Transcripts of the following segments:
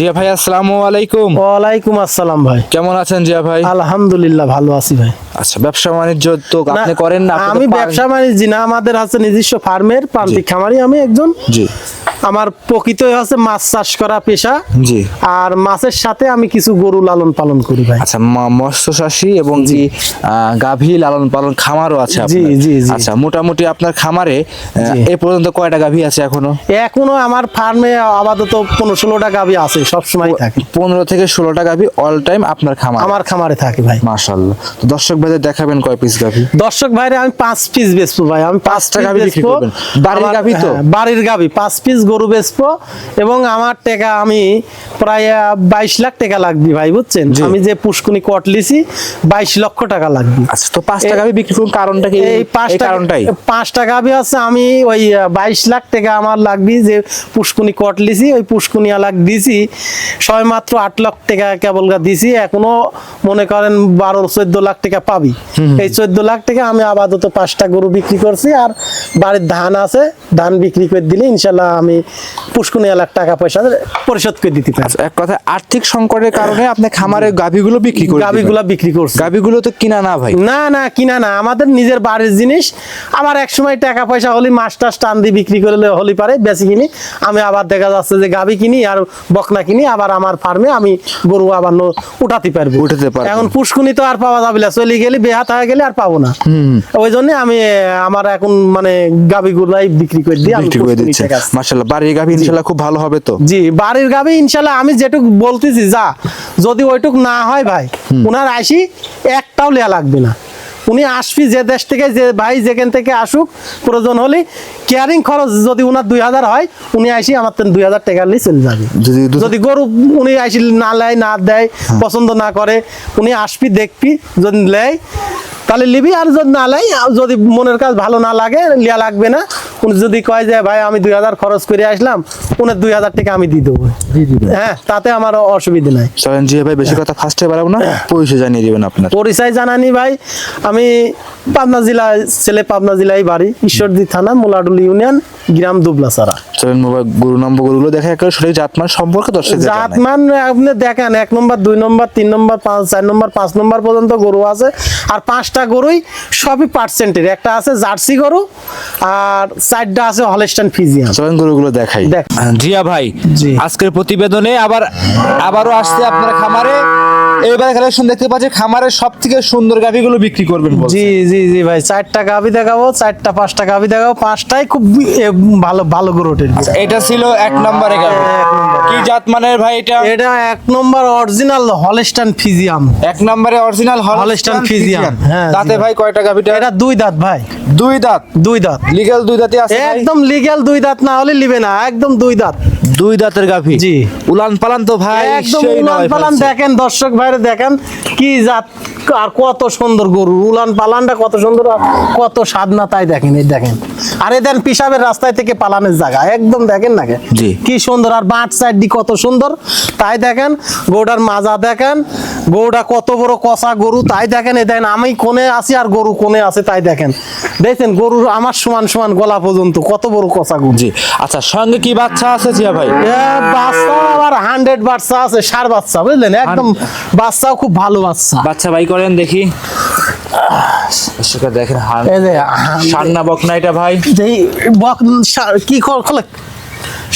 জিয়া ভাই আসসালামু আলাইকুম। ওয়ালাইকুম আসসালাম ভাই। কেমন আছেন জিয়া ভাই? আলহামদুলিল্লাহ ভালো আছি ভাই। আচ্ছা ব্যবসা বাণিজ্য তো আপনি করেন না আমি ব্যবসা বাণিজ্য না আমাদের আছে নিজস্ব ফার্মের প্রান্তিক খামারি আমি একজন জি। আমার প্রকৃত হচ্ছে মাছ চাষ করা পেশা। জি। আর মাছের সাথে আমি কিছু গরু লালন পালন করি ভাই। আচ্ছা মৎস্য চাষী এবং আহ, গাভী লালন পালন খামারও আছে জি, আপনার? জি, জি। আচ্ছা মোটামুটি আপনার খামারে এ পর্যন্ত কয়টা গাভী আছে এখনও? এখনও আমার ফার্মে আপাতত পনেরো ষোলোটা গাবি আছে সবসময় থাকে। পনেরো থেকে ষোলোটা গাভী অল টাইম আপনার খামার? আমার খামারে থাকে ভাই। মাশাল্লাহ তো দর্শক ভাইদের দেখাবেন কয় পিস গাভী? দর্শক ভাইরে আমি পাঁচ পিস বেচবো ভাই। আমি পাঁচ পাঁচটা গাভী বিক্রি। করবেন। বাড়ির গাভী তো? হ্যাঁ, বাড়ির গাভী পাঁচ পিস গরু বেচবো এবং আমার টাকা আমি প্রায় বাইশ লাখ টাকা লাগবে ভাই বুঝছেন। আমি যে পুষ্কুনি কট লিছি বাইশ লক্ষ টাকা লাগবে। আচ্ছা তো পাঁচ টাকা গাভী বিক্রি করুন কারণটা কি? এই পাঁচটা কারণটাই। পাঁচটা গাভী আছে আমি ওই বাইশ লাখ টাকা আমার লাগবে যে পুষ্কুনি কট লিছি ওই পুষ্কুনি আলাক দিছি ছয় মাত্র আট লাখ টাকা কেবল দিছি এখনও মনে করেন বারো চোদ্দ লাখ টাকা পাবি। এই চোদ্দ লাখ টাকা আমি আপাতত পাঁচটা গরু বিক্রি করছি আর বাড়ির ধান আছে ধান বিক্রি করে দিলে ইনশাল্লাহ আমি পুষ্কুনি লাখ টাকা পয়সা পরিশোধ করে দিতে পারি। এক কথা আর্থিক সংকটের কারণে আপনি খামারের গাভীগুলো বিক্রি করে গাভীগুলা বিক্রি করছি। গাভীগুলো তো কিনা না ভাই। না না কিনা না। আমাদের নিজের বাড়ির জিনিস। আবার এক সময় টাকা পয়সা হলে মাছ টাছ টান দিয়ে বিক্রি করলে হলি পারে বেশি কিনি। আমি আবার দেখা যাচ্ছে যে গাভি কিনি আর বকনা কিনি আবার আমার ফার্মে আমি গরু আবার উঠাতে পারব। উঠাতে পারব। এখন পুষ্কুনি তো আর পাওয়া যাবে না। চলে গেলে বেহাত হয়ে গেলে আর পাবো না। ওই জন্য আমি আমার এখন মানে গাভি গুলাই বিক্রি করে দিই বিক্রি করে দিচ্ছেন। মাশাআল্লাহ বাড়ির গাভী ইনশাআল্লাহ খুব ভালো হবে তো? জি বাড়ির গাভী ইনশাল্লাহ আমি যেটুক বলতেছি যা যদি ওইটুক না হয় ভাই ওনার আসি একটাও লেয়া লাগবে না। উনি আসবি যে দেশ থেকে যে ভাই যেখান থেকে আসুক প্রয়োজন হলে কেয়ারিং খরচ যদি উনার দুই হাজার হয় উনি আসি আমার তেন দুই হাজার টাকা নিয়ে চলে যাবে। যদি যদি গরু উনি আসি না লেয় না দেয় পছন্দ না করে উনি আসবি দেখবি যদি লেয় তাহলে লিবি আর যদি না লাই যদি মনের কাজ ভালো না লাগে লিয়া লাগবে না। উনি যদি কয় যে ভাই আমি দুই হাজার খরচ করে আসলাম উনি দুই হাজার টাকা আমি দিয়ে দেবো। হ্যাঁ তাতে আমার অসুবিধা নাই। চলেন জি ভাই বেশি কথা ফার্স্টে বাড়াবো না পরিচয় জানিয়ে দিবেন আপনার। পরিচয় জানানি ভাই আমি পাবনা জেলা ছেলে পাবনা জেলায় বাড়ি ঈশ্বরদী থানা মোলাডুল ইউনিয়ন গ্রাম দুবলাসারা চলেন মোবাইল গরু নম্বর গরুগুলো দেখা করে সঠিক জাতমান সম্পর্কে দর্শক জাতমান আপনি দেখেন এক নম্বর দুই নম্বর তিন নম্বর পাঁচ চার নম্বর পাঁচ নম্বর পর্যন্ত গরু আছে আর পাঁচটা গরুই সবই পার্সেন্টের একটা আছে জার্সি গরু আর চারটা আছে হলেস্টান ফিজিয়ান চলেন গরুগুলো দেখাই। জিয়া ভাই আজকের প্রতিবেদনে আবার আবারও আসছে আপনার খামারে। এবারে কালেকশন দেখতে পাচ্ছি খামারের সব থেকে সুন্দর গাভিগুলো বিক্রি করবেন জি জি জি ভাই চারটা গাভি দেখাবো চারটা পাঁচটা গাভি দেখাবো। পাঁচটাই খুব ভালো ভালো গরুটের এটা ছিল এক নম্বরে গাভি। কি জাত মানের ভাই এটা? এটা এক নম্বর অরিজিনাল হলেস্টান ফিজিয়াম এক নম্বরে অরিজিনাল হলস্টাইন ফিজিয়ান। হ্যাঁ, তাতে ভাই। কয়টা গাভিটা এটা দুই দাঁত ভাই। দুই দাঁত? দুই দাঁত। লিগ্যাল দুই দাঁতই আছে একদম লিগ্যাল দুই দাঁত না হলে লিবে না একদম দুই দাঁত। দুই দাঁতের গাভি? জি। উলান পালান তো ভাই একদম উলান পালান। দেখেন দর্শক ভাইরে দেখেন কি জাত। আর কত সুন্দর গরু উলান পালানটা কত সুন্দর কত সাধনা তাই দেখেন এই দেখেন। আর এই দেন পিসাবের রাস্তায় থেকে পালানের জায়গা একদম দেখেন না। কি? সুন্দর আর বাঁট সাইড দি কত সুন্দর তাই দেখেন গরুটার মাজা দেখেন গরুটা কত বড় কষা গরু তাই দেখেন এই দেখেন আমি কোণে আছি আর গরু কোণে আছে তাই দেখেন। দেখছেন গরু আমার সমান সমান গলা পর্যন্ত কত বড় কষা গরু। জি আচ্ছা সঙ্গে কি বাচ্চা আছে জিয়া ভাই? বাচ্চা আবার হান্ড্রেড বাচ্চা আছে সার বাচ্চা বুঝলেন? একদম বাচ্চাও খুব ভালো বাচ্চা। বাচ্চা ভাই করেন দেখি। দেখেন সান্না বকনা এটা ভাই। বক কি খোল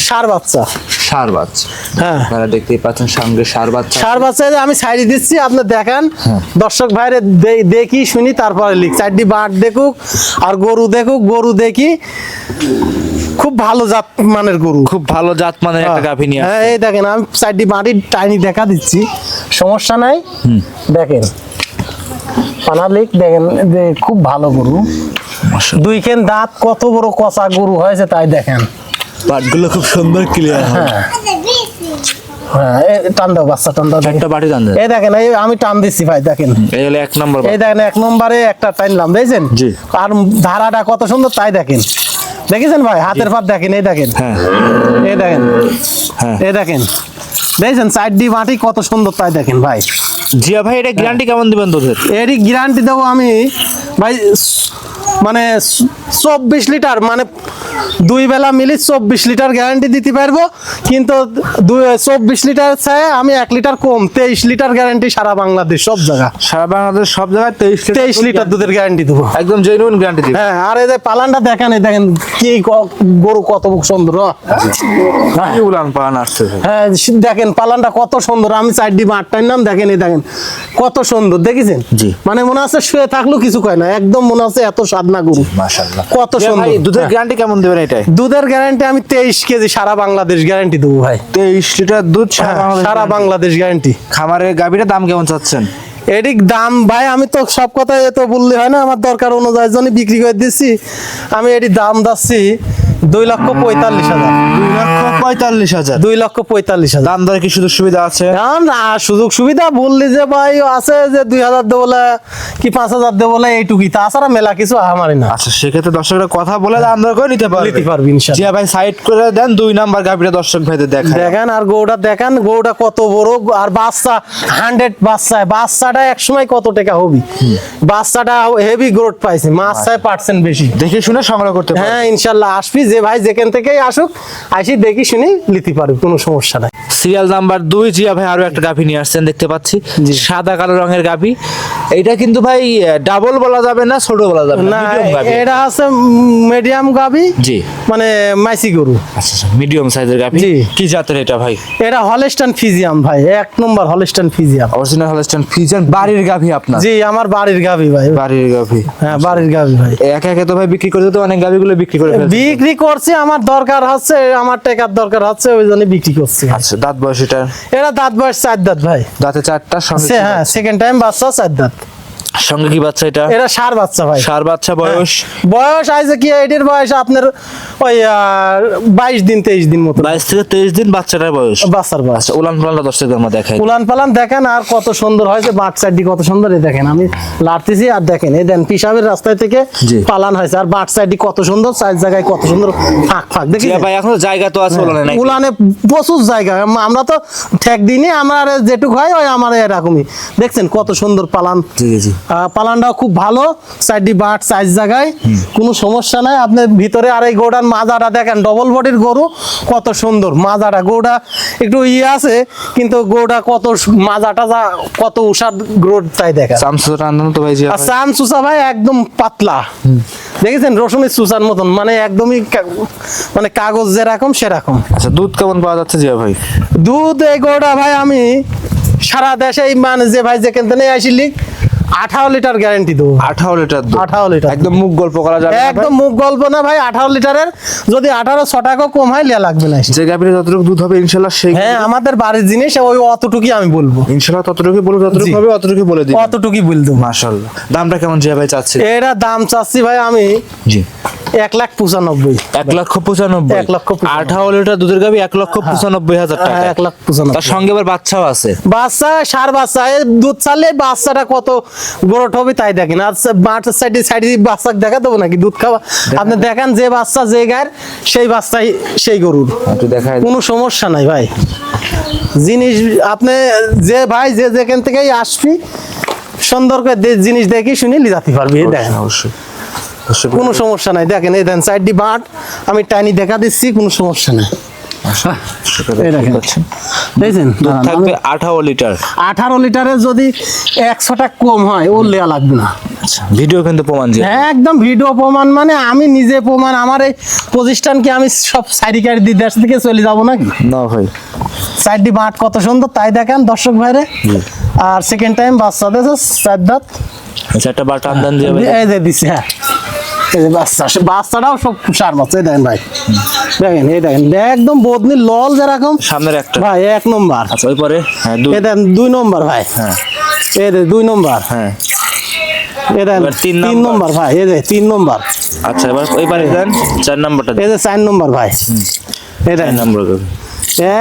সার বাচ্চা। সার বাচ্চা। হ্যাঁ। আপনারা দেখতেই পাচ্ছেন সঙ্গে সার বাচ্চা। সার বাচ্চা আমি সাইডে দিচ্ছি আপনি দেখেন। হ্যাঁ। দর্শক ভাইরে দেখি শুনি তারপরে লিখ চারটি বাট দেখুক আর গরু দেখুক গরু দেখি। খুব ভালো জাত মানের গরু। খুব ভালো জাত মানের একটা গাভী নিয়ে হ্যাঁ এই দেখেন আমি চারটি বাটি টাইনি দেখা দিচ্ছি। সমস্যা নাই। দেখেন। পানার লিক দেখেন খুব ভালো গরু। দুইখান দাঁত কত বড় কষা গরু হয়েছে তাই দেখেন। পাটগুলো খুব সুন্দর ক্লিয়ার হ্যাঁ। হ্যাঁ। টান দাও বাচ্চা টান দাও দেখেন। একটা বাটি জান এই দেখেন এই আমি টান দিচ্ছি ভাই দেখেন। এই হলো এক নম্বর এই দেখেন এক নম্বরে একটা টাইনলাম দেখছেন? জি। আর ধারাটা কত সুন্দর তাই দেখেন। দেখেছেন ভাই? হাতের পাত দেখেন এই দেখেন। হ্যাঁ। এই দেখেন। হ্যাঁ। এই দেখেন। দেখছেন সাইড ডি মাটি কত সুন্দর তাই দেখেন ভাই। জিয়া ভাই এটা গ্যারান্টি কেমন দিবেন দুধের? এরই গ্যারান্টি দেবো আমি। ভাই মানে চব্বিশ লিটার মানে দুই বেলা মিলি চব্বিশ লিটার গ্যারান্টি দিতে পারব কিন্তু চব্বিশ লিটার চাই আমি এক লিটার কম তেইশ লিটার গ্যারান্টি সারা বাংলাদেশ সব জায়গা সারা বাংলাদেশ সব জায়গায় তেইশ তেইশ লিটার দুধের গ্যারান্টি দেবো। একদম জেনুইন গ্যারান্টি দিবে। হ্যাঁ আর এই যে পালানটা দেখেন এই দেখেন কি গরু কত সুন্দর উলান পালান আসছে। হ্যাঁ দেখেন পালানটা কত সুন্দর আমি চার ডিম আটটার নাম দেখেন এই দেখেন কত সুন্দর দেখেছেন? জি। মানে মনে আছে শুয়ে থাকলেও কিছু কয় না একদম মনে আছে এত সাদনা গরু। মাশাআল্লাহ। কত সুন্দর। দুধের। গ্যারান্টি কেমন দেবেন এটাই দুধের গ্যারান্টি আমি তেইশ কেজি সারা বাংলাদেশ গ্যারান্টি দেবো ভাই। তেইশ লিটার দুধ সারা হ্যাঁ, বাংলাদেশ গ্যারান্টি খামারের গাভীটার দাম কেমন চাচ্ছেন? এদিক দাম ভাই আমি তো সব কথা তো বললে হয় না আমার দরকার অনুযায়ী জন্য বিক্রি করে দিচ্ছি আমি এটি দাম যাচ্ছি দুই লক্ষ পঁয়তাল্লিশ হাজার। দুই লক্ষ পঁয়তাল্লিশ হাজার। দুই লক্ষ পঁয়তাল্লিশ হাজার। দাম দরে কি সুযোগ সুবিধা আছে? না, সুযোগ সুবিধা বললি যে ভাই আছে যে দুই হাজার দেবো কি পাঁচ হাজার দেবো বলে এইটুকুই। তাছাড়া মেলা কিছু আমারই না। আচ্ছা সেক্ষেত্রে দর্শকরা কথা বলে দাম দর করে নিতে পারবে। নিতে পারবি জিয়া ভাই সাইড করে দেন দুই নাম্বার গাভীটা দর্শক ভাইদের দেখা দেখেন আর গৌটা দেখেন গৌটা কত বড়। আর বাচ্চা হান্ড্রেড বাচ্চা বাচ্চাটা একসময় কত টাকা হবি? বাচ্চাটা হেভি গ্রোথ পাইছে মাছটায় পার্সেন্ট বেশি। দেখে শুনে সংগ্রহ করতে হ্যাঁ ইনশাল্লাহ আসবি যে ভাই যেখান থেকেই আসুক আসি দেখি শুনি নিতে পারবে কোনো সমস্যা নাই। সিরিয়াল নাম্বার দুই জিয়া ভাই আরও একটা গাভী নিয়ে আসছেন দেখতে পাচ্ছি। সাদা কালো রঙের গাভী। এটা কিন্তু ভাই ডাবল বলা যাবে না ছোট বলা যাবে না এটা আছে মিডিয়াম গাবি জি। মানে মাইসি গরু। আচ্ছা মিডিয়াম সাইজের গাভী। জি। কি জাতের এটা ভাই? এটা হলেস্টান ফিজিয়াম ভাই এক number Holstein Friesian original Holstein Friesian বাড়ির গাভী আপনার? জি আমার বাড়ির গাবি ভাই। বাড়ির গাভী। হ্যাঁ বাড়ির গাবি ভাই। একা একে তো ভাই বিক্রি করে তো অনেক গাভীগুলো বিক্রি করে ফেলছে। বিক্রি করছি আমার দরকার হচ্ছে আমার টাকার দরকার হচ্ছে ওই জন্য বিক্রি করছি। আচ্ছা দাঁত বয়স এটা? এটা দাঁত বয়স চার দাঁত ভাই। দাঁতে চারটা হ্যাঁ সেকেন্ড টাইম বাচ্চা চার দাঁত? সঙ্গে কি বাচ্চা এটা? এটা সার বাচ্চা ভাই। সার বাচ্চা বয়স? বয়স আইছে কি এটির বয়স? আপনার ওই বাইশ দিন তেইশ দিন মতো। বাইশ থেকে তেইশ দিন বাচ্চাটার বয়স। বাচ্চার বয়স। আচ্ছা উলান পালানটা দর্শকদের আমরা দেখাই। উলান পালান দেখেন আর কত সুন্দর হয়েছে সাইডটি কত সুন্দর এই দেখেন আমি লাড়তেছি আর দেখেন এই দেন পিসাবের রাস্তায় থেকে। পালান হয়েছে। আর সাইডটি কত সুন্দর চার জায়গায় কত সুন্দর ফাঁক ফাঁক দেখি ভাই এখনও জায়গা তো আছে উলানে নাকি? উলানে প্রচুর জায়গা আমরা তো ঠেক দিইনি আমার যেটুক হয় ওই আমার এরকমই। দেখছেন কত সুন্দর পালান। জি জি। পালানটাও খুব ভালো। সাইডটি বাট সাইজ জায়গায়। কোনো সমস্যা নাই। আপনি ভিতরে আর এই গরুটার মাজাটা দেখেন ডবল বডির গরু কত সুন্দর। মাজাটা গরুটা একটু ইয়ে আছে কিন্তু গরুটা কত মাজাটা যা কত উষার গ্রোথ তাই দেখেন। তো ভাই আর ভাই। চান চুষা ভাই একদম পাতলা। দেখেছেন? রসুনের চুষার মতন। মানে একদমই মানে কাগজ যেরকম সেরকম। আচ্ছা দুধ কেমন পাওয়া যাচ্ছে জিয়া ভাই? দুধ এই গরুটা ভাই আমি সারা দেশে মানে যে ভাই যেখান থেকে আসিলি আঠারো লিটার গ্যারান্টি দেবো আঠারো লিটার 18 লিটার। একদম মুখ গল্প করা যাবে একদম মুখ গল্প না ভাই আঠারো লিটারের। যদি আঠারো ছ টাকা কম হয় লিয়া লাগবে না যে গাভীর যতটুকু দুধ হবে ইনশাল্লাহ সেই হ্যাঁ আমাদের বাড়ির জিনিস ওই অতটুকুই আমি বলব। ইনশাল্লাহ ততটুকু বলে ততটুকু হবে অতটুকু বলে দিই অতটুকুই বল দেবো। মাশাআল্লাহ। দামটা কেমন জিয়া ভাই চাচ্ছে এটা দাম চাচ্ছি ভাই আমি জি। এক লাখ পঁচানব্বই। এক লক্ষ পঁচানব্বই। এক লক্ষ আঠারো লিটার দুধের গাভী এক লক্ষ পঁচানব্বই হাজার টাকা হ্যাঁ, এক লাখ পঁচানব্বই। তার সঙ্গে আবার বাচ্চাও আছে। বাচ্চা সার বাচ্চা দুধ ছাড়লে বাচ্চাটা কত গ্রোথ হবে তাই দেখেন। আর মাঠের সাইডে সাইডে বাচ্চা দেখা দেবো নাকি? দুধ খাওয়া? আপনি দেখেন যে বাচ্চা যে গায়ের সেই বাচ্চাই সেই গরুর। কোনো সমস্যা নাই ভাই। জিনিস আপনি যে ভাই যে যেখান থেকেই আসবি সুন্দর করে জিনিস দেখি শুনি লিজাতে পারবি। দেখেন অবশ্যই কোনো সমস্যা নাই। দেখেন এই দেন সাইডটি বাট আমি টাইনি দেখা দিচ্ছি কোনো সমস্যা নাই। দেখছেন আমি- থাকবে আঠারো লিটার। আঠারো লিটারের যদি একশোটা কম হয় ও লেয়া লাগবে না। আচ্ছা ভিডিও কিন্তু প্রমাণ একদম ভিডিও প্রমাণ মানে আমি নিজে প্রমাণ আমার এই প্রতিষ্ঠানকে আমি সব সাইডি দিয়ে দেশ থেকে চলে যাব নাকি? না ভাই। সাইডটি বাট কত সুন্দর তাই দেখেন দর্শক ভাইরে। আর সেকেন্ড টাইম বাচ্চা দিয়েছে চার দাঁত আচ্ছা একটা বাটা আমদান দিয়ে এই যে হ্যাঁ। বাচ্চা বাচ্চাটাও সব সার বাচ্চা দেখেন ভাই। দেখেন এই দেখেন একদম বদনি লল যেরকম। সামনের একটা। ভাই এক নম্বর। আচ্ছা ওই পরে? হ্যাঁ দুই। দুই নম্বর ভাই। হ্যাঁ। এই দে দুই নম্বর। হ্যাঁ। এই তিন তিন নম্বর। ভাই এই যে তিন নম্বর। আচ্ছা এবার দেন চার নাম্বারটা এই যে চার নম্বর ভাই। এই চার দেখেন নাম্বার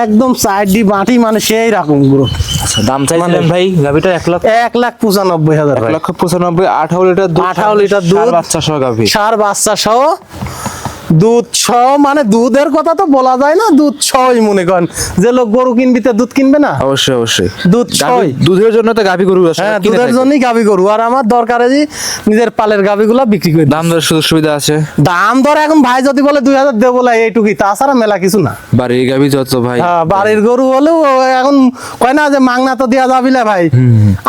একদম সাইড ডি মাটি মানে সেই রকমগুলো আচ্ছা দাম চাইছিলেন ভাই গাভিটা এক লাখ এক লাখ পঁচানব্বই হাজার এক লক্ষ পঁচানব্বই আঠারো লিটার আঠারো 18 লিটার দুধ। বাচ্চা সহ গাভি সার বাচ্চা সহ দুধ মানে দুধের কথা তো বলা যায় না দুধ ছয় মনে করেন। যে লোক গরু কিনবি তো দুধ কিনবে না? অবশ্যই অবশ্যই। দুধ ছয়। দুধের জন্য তো গাভী গরু হ্যাঁ দুধের জন্যই গাভী গরু। আর আমার দরকারে যে নিজের পালের গাভিগুলা বিক্রি করে। দাম দর সুযোগ সুবিধা আছে? দাম দর এখন ভাই যদি বলে দুই হাজার দেবো বলে এইটুকুই তাছাড়া মেলা কিছু না। বাড়ির গাভী যত ভাই। হ্যাঁ, বাড়ির গরু হলেও এখন কয় না যে মাংনা তো দেওয়া যাবি না ভাই।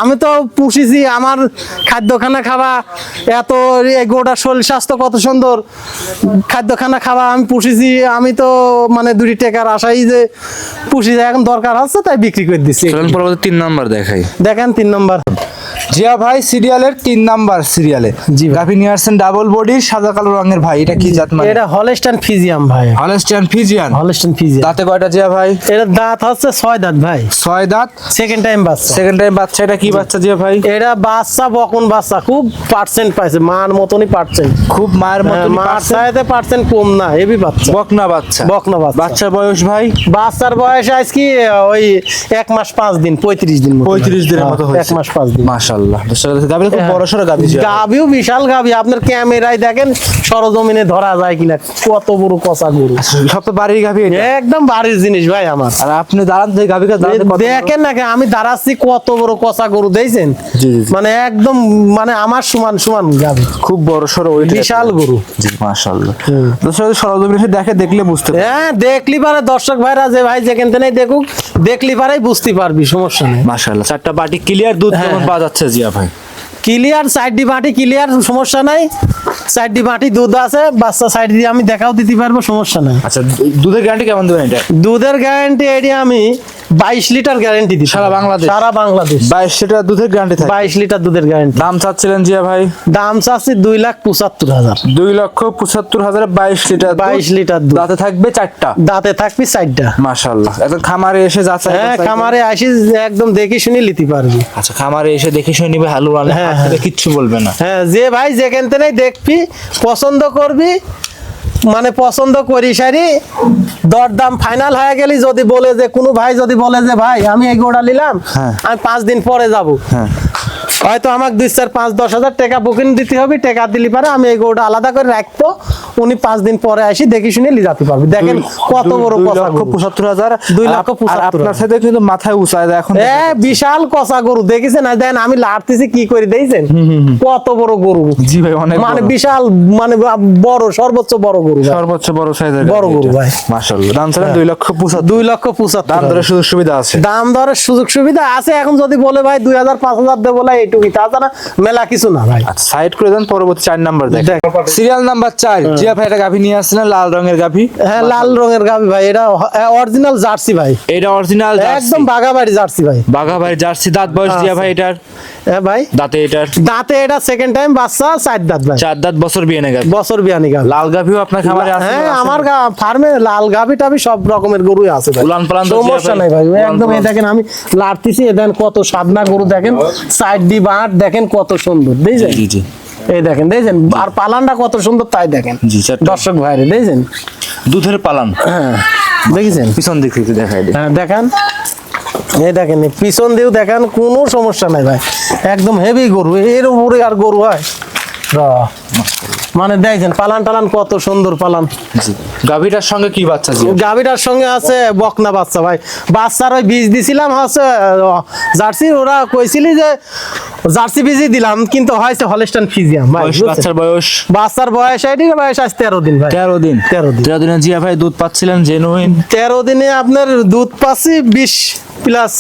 আমি তো পুষিছি আমার খাদ্যখানা খাওয়া এত এই গোটা শরীর স্বাস্থ্য কত সুন্দর। খাদ্যখানা খাওয়া আমি পুষেছি আমি তো মানে দুটি টেকার আশাই যে পুষিছি এখন দরকার আছে তাই বিক্রি করে দিচ্ছি পরবর্তী তিন নম্বর দেখাই। দেখেন তিন নম্বর। জিয়া ভাই সিরিয়ালের তিন নাম্বার সিরিয়ালে। জি। গাভী নিয়ে আসছেন ডাবল বডি সাদা কালো রঙের ভাই এটা কি জাত মানে? এটা হলেস্টান ফিজিয়াম ভাই। Holstein Friesian. Holstein Friesian. দাঁতে কয়টা জিয়া ভাই? এটা দাঁত হচ্ছে ছয় দাঁত ভাই। ছয় দাঁত। সেকেন্ড টাইম বাচ্চা। সেকেন্ড টাইম বাচ্চা এটা কি বাচ্চা জিয়া ভাই? এটা বাচ্চা বকন বাচ্চা খুব পার্সেন্ট পাইছে মার মতনই পার্সেন্ট খুব মায়ের মতো মার চাইতে পার্সেন্ট কম না হেভি বাচ্চা। বকনা বাচ্চা। বকনা বাচ্চা। বাচ্চার বয়স ভাই? বাচ্চার বয়স আজ কি ওই এক মাস পাঁচ দিন পঁয়ত্রিশ দিন পঁয়ত্রিশ দিনের মতো হ্যাঁ, হয়েছে। এক মাস পাঁচ দিন। খুব বড় জিয়া বিশাল গাভি। আপনার ক্যামেরায় দেখেন সরজমিনে ধরা যায় কিনা। কত বড় কষা গরু। সব তো বাড়ির এটা। একদম বাড়ির জিনিস ভাই আমার। আর আপনি দাঁড়ান? দেখেন না আমি দাঁড়াচ্ছি কত বড় কষা গরু। মানে একদম মানে আমার সমান সমান গাভি। খুব বড় ওই বিশাল গরু। জি মাশাল্লাহ দর্শক সরজমিনে এসে দেখে দেখলে বুঝতে হ্যাঁ দেখলি পারে দর্শক ভাইরা যে ভাই যেখান থেকে দেখুক দেখলি পারেই বুঝতে পারবি সমস্যা নেই। মাশাল্লাহ চারটা বাটি ক্লিয়ার দুধ হ্যাঁ, কেমন হ্যাঁ। পাওয়া যাচ্ছে জিয়া ভাই ক্লিয়ার সাইড ডি বাটি ক্লিয়ার সমস্যা নাই। সাইড ডি বাটি দুধ আছে বাচ্চা সাইড দিয়ে আমি দেখাও দিতে পারব সমস্যা নাই। আচ্ছা দুধের গ্যারান্টি কেমন দেবেন এটা? দুধের গ্যারান্টি এটি আমি বাইশ লিটার গ্যারান্টি দিই সারা বাংলাদেশ? সারা বাংলাদেশ। বাইশ লিটার দুধের গ্যারান্টি থাকে? বাইশ লিটার দুধের গ্যারান্টি দাম চাচ্ছিলেন জিয়া ভাই? দাম চাচ্ছি দুই লাখ পঁচাত্তর হাজার। দুই লক্ষ পঁচাত্তর হাজার বাইশ লিটার বাইশ লিটার দুধ। দাঁতে থাকবে চারটা? দাঁতে থাকবি সাইডটা মাশাল্লাহ এখন খামারে এসে যাচ্ছে হ্যাঁ খামারে আসি একদম দেখি শুনি লিতে পারবি। আচ্ছা খামারে এসে দেখে শুনে নিবে হালু আনে হ্যাঁ, কিচ্ছু বলবে না। হ্যাঁ যে ভাই যেখান থেকে দেখবি পছন্দ করবি মানে পছন্দ করি সারি দরদাম ফাইনাল হয়ে গেলি যদি বলে যে কোনো ভাই যদি বলে যে ভাই আমি এই গোড়া নিলাম হ্যাঁ। আমি পাঁচ দিন পরে যাব। হ্যাঁ। হয়তো আমাকে দুই চার পাঁচ দশ হাজার টাকা বুকিং দিতে হবে টাকা দিলি পারে আমি এই গোড়া আলাদা করে রাখব। উনি পাঁচ দিন পরে আসি দেখি শুনে যেতে পারবি। দেখেন কত বড় কষা লক্ষ পঁচাত্তর হাজার। দুই আর লক্ষ আপনার সাথে কিন্তু মাথায় উঁচায় এখন বিশাল কষা গরু দেখেছেন? না দেন আমি লাড়তেছি কি করে দেখছেন? কত বড় গরু। জি ভাই অনেক মানে বিশাল মানে বড় সর্বোচ্চ বড় গরু সর্বোচ্চ বড় সাইজের বড় গরু ভাই। মাশাল্লাহ দাম ছিলেন দুই লক্ষ পঁচাত্তর। দুই লক্ষ পঁচাত্তর। দাম দরের সুযোগ সুবিধা আছে। দাম দরের সুযোগ সুবিধা আছে এখন যদি বলে ভাই দুই হাজার পাঁচ হাজার দেবো বলে এইটুকুই। তাছাড়া মেলা কিছু না ভাই। আচ্ছা সাইড করে দেন পরবর্তী চার নাম্বার দেখ দেখ। সিরিয়াল নাম্বার চার জিয়া ভাই গাভী নিয়ে আসছিলেন লাল রঙের গাভী? হ্যাঁ লাল রঙের গাবি ভাই এটা অরিজিনাল জার্সি ভাই। এটা অরিজিনাল একদম বাগাবাড়ি জার্সি ভাই। জার্সি দাঁত বয়স জিয়া ভাই এটার? হ্যাঁ ভাই। দাঁতে এটার? দাঁতে এটা সেকেন্ড টাইম বাচ্চা চার দাঁত ভাই। চার দাঁত বছর বিয়ে নেই গাভী। বছর বিয়ানি গাবি লাল গাভীও আপনার খামারে আছে হ্যাঁ? আমার ফার্মে লাল গাভি টাভি সব রকমের গরুই আছে ভাই। উলান পালান তো সমস্যা নাই ভাই। একদম এই দেখেন আমি লাড়তেছি এ দেখেন কত সাদনা গরু দেখেন সাইড দি বাঁট দেখেন কত সুন্দর দেখছেন জি জি। এই দেখেন দেখছেন? আর পালানটা কত সুন্দর তাই দেখেন। দর্শক ভাইরে দেখছেন? দুধের পালান। হ্যাঁ দেখেছেন? পিছন দিক থেকে দেখাই হ্যাঁ দেখেন। এই দেখেন পিছন দিয়েও দেখেন কোনো সমস্যা নাই ভাই। একদম হেভি গরু এর উপরে আর গরু হয়। র। মানে দেখছেন পালান টালান কত সুন্দর পালান। গাভীটার সঙ্গে কি বাচ্চা গাভিটার সঙ্গে আছে বকনা বাচ্চা ভাই। বাচ্চার ওই বীজ দিছিলাম হচ্ছে জার্সি ওরা কইছিলি যে জার্সি বীজই দিলাম কিন্তু হয়েছে হলেস্টান ফিজিয়াম ভাই? বাচ্চার বয়স? বাচ্চার বয়স এটি বয়স আজ তেরো দিন ভাই। তেরো দিন? তেরো দিন। তেরো দিনে জিয়া ভাই দুধ পাচ্ছিলেন জেনুইন তেরো দিনে আপনার দুধ পাচ্ছি বিশ প্লাস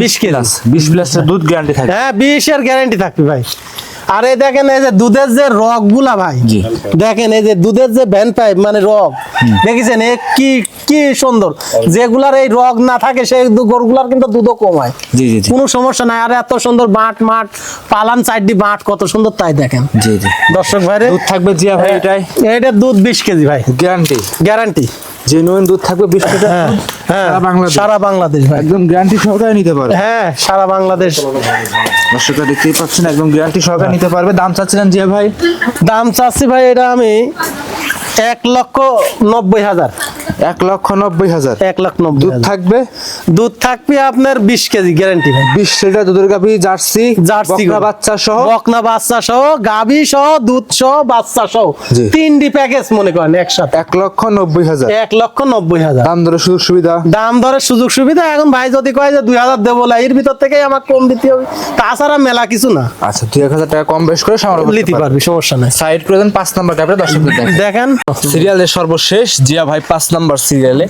বিশ প্লাস বিশ প্লাসের দুধ গ্যারান্টি থাকে হ্যাঁ বিশের গ্যারান্টি থাকবে ভাই। আর এই দেখেন এই যে দুধের যে রগগুলা ভাই দেখেন এই যে দুধের যে ভ্যান পাইপ মানে রগ দেখেছেন এ কি কি সুন্দর। যেগুলার এই রগ না থাকে সেই গরুগুলার কিন্তু দুধও কমায় জি জি জি। কোনো সমস্যা নাই। আর এত সুন্দর বাঁট মাঠ পালান চারটি বাঁট কত সুন্দর তাই দেখেন। জি জি। দর্শক ভাইরে দুধ থাকবে জিয়া ভাই এটাই? এটা দুধ বিশ কেজি ভাই। গ্যারান্টি। গ্যারান্টি। জেনুইন দুধ থাকবে বিশ লিটার হ্যাঁ হ্যাঁ। সারা বাংলাদেশ। সারা বাংলাদেশ ভাই। একদম গ্যারান্টি সহকারে নিতে পারবে। হ্যাঁ সারা বাংলাদেশ। দর্শকরা দেখতেই পাচ্ছেন একদম গ্যারান্টি সহকারে নিতে পারবে। দাম চাচ্ছিলেন জিয়া ভাই? দাম চাচ্ছি ভাই এটা আমি এক লক্ষ নব্বই হাজার। এক লক্ষ নব্বই হাজার। এক লাখ নব্বই দুধ থাকবে? দুধ থাকবে আপনার বিশ কেজি গ্যারান্টি বিশ লিটার দুধের গাভি জার্সি জার্সি বাচ্চা সহ? বকনা বাচ্চা সহ গাভী সহ দুধ সহ বাচ্চা সহ। তিনটি প্যাকেজ মনে করেন একসাথে। এক লক্ষ নব্বই হাজার। এক লক্ষ নব্বই হাজার। দাম দরের সুযোগ সুবিধা? দাম দরের সুযোগ সুবিধা। এখন ভাই যদি কয় যে দুই হাজার দেবো এর ভিতর থেকে আমার কম দিতে হবে। তাছাড়া মেলা কিছু না। আচ্ছা দুই এক হাজার টাকা কম বেশ করে নিতে পারবি। সমস্যা নাই। সাইড করে দেন পাঁচ নাম্বার দর্শকদের দেখেন দেখেন। সিরিয়ালের সর্বশেষ জিয়া ভাই পাঁচ নাম্বার সিরিয়ালে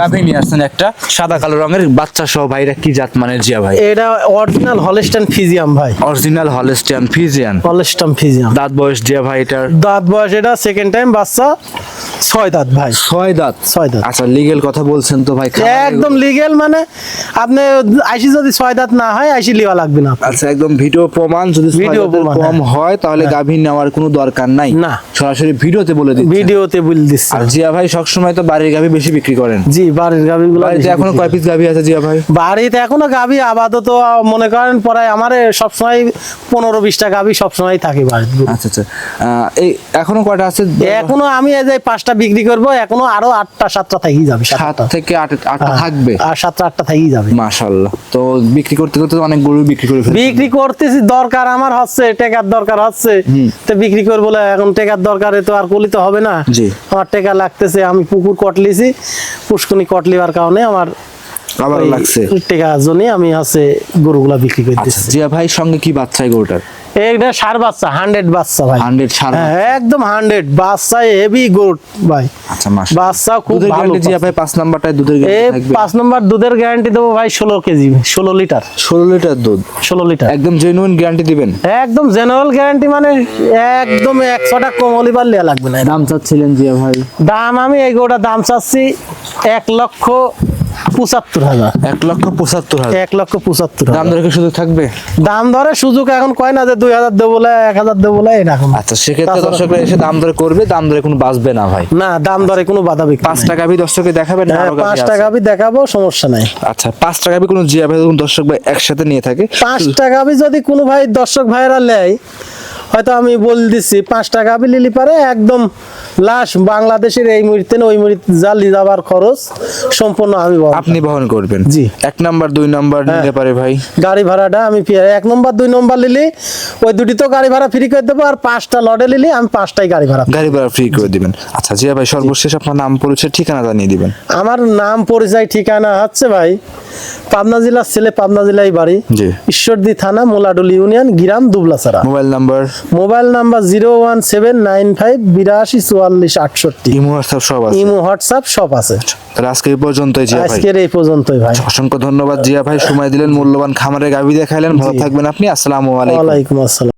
গাভি নিয়ে আসছেন একটা সাদা কালো রঙের বাচ্চা সহ ভাইরা কি জাত মানের জিয়া ভাই? এটা অরিজিনাল হলস্টাইন ফিজিয়াম ভাই। Original Holstein Friesian Holstein Friesian দাঁত বয়স জিয়া ভাই এটার? দাঁত বয়স এটা সেকেন্ড টাইম বাচ্চা ছয় দাঁত ভাই। ছয় দাঁত? ছয় দাঁত। আচ্ছা লিগেল কথা বলছেন তো ভাই একদম লিগেল মানে আপনি আইসি যদি ছয় দাঁত না হয় আইসি লিওয়া লাগবে না আচ্ছা একদম ভিডিও প্রমাণ যদি ভিডিও প্রমাণ, কম হ্যাঁ। হয় তাহলে গাভী নেওয়ার কোনো দরকার নাই। না। সরাসরি ভিডিওতে বলে দিচ্ছেন ভিডিওতে বলে দিচ্ছে। আর জিয়া ভাই সবসময় তো বাড়ির গাভী বেশি বিক্রি করেন? জি বাড়ির গাভি গুলো বাড়িতে এখনও কয় পিস গাভী আছে জিয়া ভাই? বাড়িতে এখনও গাভি আপাতত মনে করেন পরে আমার সবসময় পনেরো বিশটা গাভি সবসময় থাকে বাড়িতে। আচ্ছা আচ্ছা। এই এখনও কয়টা আছে? এখনও আমি এই যে পাঁচটা বিক্রি করব এখনও আরও আটটা সাতটা থেকেই যাবে সাত থেকে আট আটটা হ্যাঁ, থাকবে? আর সাতটা আটটা থেকেই যাবে। মাশাল্লাহ তো বিক্রি করতে করতে অনেক গরু বিক্রি করে। বিক্রি করতেছি দরকার আমার হচ্ছে টেকার দরকার হচ্ছে। তো বিক্রি করব এখন টেকার দরকারে তো আর কলিতে হবে না। জি। আমার টেকা লাগতেছে আমি পুকুর কটলিছি পুষ্কুনি কটলিবার কারণে আমার আমার লাগছে। টাকা জনি আমি আছে গরুগুলা বিক্রি করে করতেছি। জিয়া ভাই সঙ্গে কি বাচ্চা গরুটার? এইটা সার বাচ্চা হান্ড্রেড বাচ্চা ভাই। হান্ড্রেড সার হ্যাঁ, একদম হান্ড্রেড বাচ্চা হেভি গুড ভাই। আচ্ছা বাচ্চা খুব ভালো গ্যারান্টি ভাই পাঁচ নাম্বারটায় দুধের এই গ্যারান্টি থাকবে। পাঁচ নম্বর দুধের গ্যারান্টি দেবো ভাই ষোলো কেজি ষোলো লিটার। ষোলো লিটার দুধ? ষোলো লিটার। একদম জেনুইন গ্যারান্টি দিবেন? একদম জেনারেল গ্যারান্টি মানে একদম একশোটা কম হলে পারলে লাগবে না। দাম চাচ্ছিলেন জিয়া ভাই। দাম আমি এই গোটা দাম চাচ্ছি এক লক্ষ পঁচাত্তর হাজার। এক লক্ষ পঁচাত্তর হাজার। এক লক্ষ পঁচাত্তর দাম সুযোগ থাকবে? দাম ধরে সুযোগ এখন কয় না যে দুই হাজার দেবো এক হাজার দেবো এরকম আচ্ছা সেক্ষেত্রে দর্শকরা এসে দাম দরে করবে দাম দরে কোনো বাঁচবে না ভাই। না দাম ধরে কোনো বাধা বিক্রি পাঁচ টাকা বি দর্শককে দেখাবেন না হ্যাঁ, পাঁচ টাকা আমি দেখাবো সমস্যা নাই। আচ্ছা পাঁচ টাকা বি কোনো জিয়া ভাই দর্শক ভাই একসাথে নিয়ে থাকে। পাঁচ টাকা আমি যদি কোনো ভাই দর্শক ভাইরা নেয় হয়তো আমি বল দিচ্ছি পাঁচ টাকা লিলি পারে একদম লাশ বাংলাদেশের এই মুহূর্তে ওই মুহূর্তে যা যাবার খরচ সম্পূর্ণ আমি আপনি বহন করবেন? জি। এক নাম্বার দুই নাম্বার নিতে পারে ভাই। গাড়ি ভাড়াটা আমি এক নম্বর দুই নম্বর লিলি ওই দুটি তো গাড়ি ভাড়া ফ্রি করে দেবো আর পাঁচটা লডে লিলি আমি পাঁচটাই গাড়ি ভাড়া গাড়ি ভাড়া ফ্রি করে দিবেন। আচ্ছা জিয়া ভাই সর্বশেষ আপনার নাম পরিচয় ঠিকানা জানিয়ে দিবেন। আমার নাম পরিচয় ঠিকানা হচ্ছে ভাই পাবনা জেলার ছেলে পাবনা জেলায় বাড়ি। জি। ঈশ্বরদী থানা মোলাডুল ইউনিয়ন গ্রাম Dublachhara. Mobile number? Mobile number zero one seven nine five বিরাশি চুয়াল্লিশ আটষট্টি। ইমো হোয়াটসঅ্যাপ সব আছে? ইমো হোয়াটসঅ্যাপ সব আছে। আজকে এই পর্যন্তই জিয়া ভাই। আজকের এই পর্যন্তই ভাই। অসংখ্য ধন্যবাদ জিয়া ভাই। সময় দিলেন মূল্যবান খামারে গাভী দেখাইলেন। ভালো থাকবেন আপনি। আসসালামু আলাইকুম। ওয়ালাইকুম আসসালাম।